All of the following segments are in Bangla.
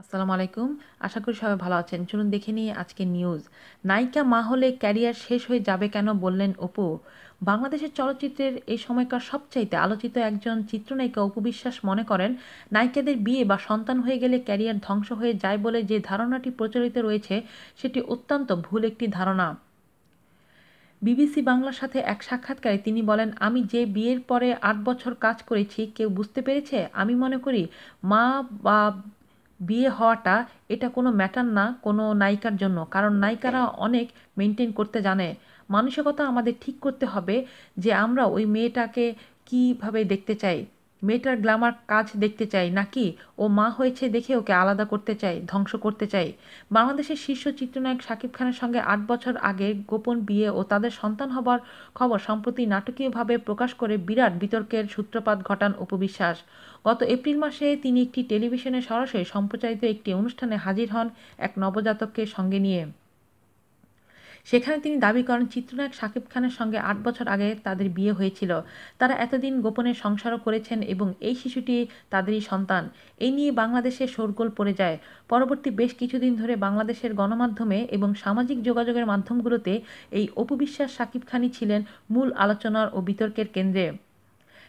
আসসালামু আলাইকুম। আশা করি সবাই ভালো আছেন। চলুন দেখে নিয়ে আজকে নিউজ নায়িকা মা হলে ক্যারিয়ার শেষ হয়ে যাবে কেন বললেন অপু? বাংলাদেশের চলচ্চিত্রের এই সময়কার সবচাইতে আলোচিত একজন চিত্রনায়িকা অপু বিশ্বাস মনে করেন, নায়িকাদের বিয়ে বা সন্তান হয়ে গেলে ক্যারিয়ার ধ্বংস হয়ে যায় বলে যে ধারণাটি প্রচলিত রয়েছে, সেটি অত্যন্ত ভুল একটি ধারণা। বিবিসি বাংলার সাথে এক সাক্ষাৎকারে তিনি বলেন, আমি যে বিয়ের পরে আট বছর কাজ করেছি, কেউ বুঝতে পেরেছে? আমি মনে করি মা বা বিয়ে হওয়াটা এটা কোনো ম্যাটার না কোনো নায়িকার জন্য। কারণ নায়িকারা অনেক মেনটেন করতে জানে। মানসিকতা আমাদের ঠিক করতে হবে যে আমরা ওই মেয়েটাকে কীভাবে দেখতে চাই। মেয়েটার গ্লামার কাজ দেখতে চাই নাকি? ও মা হয়েছে দেখে ওকে আলাদা করতে চাই, ধ্বংস করতে চাই। বাংলাদেশের শীর্ষ চিত্রনায়ক শাকিব খানের সঙ্গে আট বছর আগে গোপন বিয়ে ও তাদের সন্তান হবার খবর সম্প্রতি নাটকীয়ভাবে প্রকাশ করে বিরাট বিতর্কের সূত্রপাত ঘটান উপবিশ্বাস গত এপ্রিল মাসে তিনি একটি টেলিভিশনে সরাসরি সম্প্রচারিত একটি অনুষ্ঠানে হাজির হন এক নবজাতককে সঙ্গে নিয়ে। সেখানে তিনি দাবি করেন, চিত্রনায়ক শাকিব খানের সঙ্গে আট বছর আগে তাদের বিয়ে হয়েছিল। তারা এতদিন গোপনে সংসারও করেছেন এবং এই শিশুটি তাদেরই সন্তান। এই নিয়ে বাংলাদেশে শোরগোল পড়ে যায়। পরবর্তী বেশ কিছুদিন ধরে বাংলাদেশের গণমাধ্যমে এবং সামাজিক যোগাযোগের মাধ্যমগুলোতে এই অপবিশ্বাস শাকিব খানই ছিলেন মূল আলোচনার ও বিতর্কের কেন্দ্রে।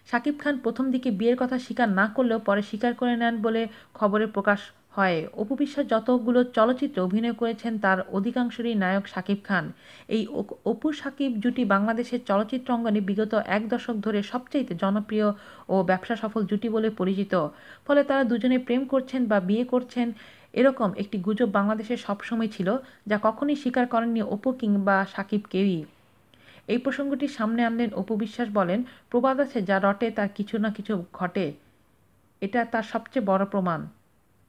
শাকিব খান প্রথম দিকে বিয়ের কথা স্বীকার না করলেও পরে স্বীকার করে নেন বলে খবরে প্রকাশ হয়। অপু বিশ্বাস যতগুলো চলচ্চিত্রে অভিনয় করেছেন, তার অধিকাংশরই নায়ক শাকিব খান। এই অপু শাকিব জুটি বাংলাদেশের চলচ্চিত্র অঙ্গনে বিগত এক দশক ধরে সবচাইতে জনপ্রিয় ও ব্যবসা সফল জুটি বলে পরিচিত। ফলে তারা দুজনে প্রেম করছেন বা বিয়ে করছেন এরকম একটি গুজব বাংলাদেশে সবসময় ছিল, যা কখনই স্বীকার করেননি অপু কিংবা সাকিব কেউই। এই প্রসঙ্গটি সামনে আনলেন অপু বিশ্বাস বলেন, প্রবাদ আছে যা রটে তার কিছু না কিছু ঘটে। এটা তার সবচেয়ে বড় প্রমাণ।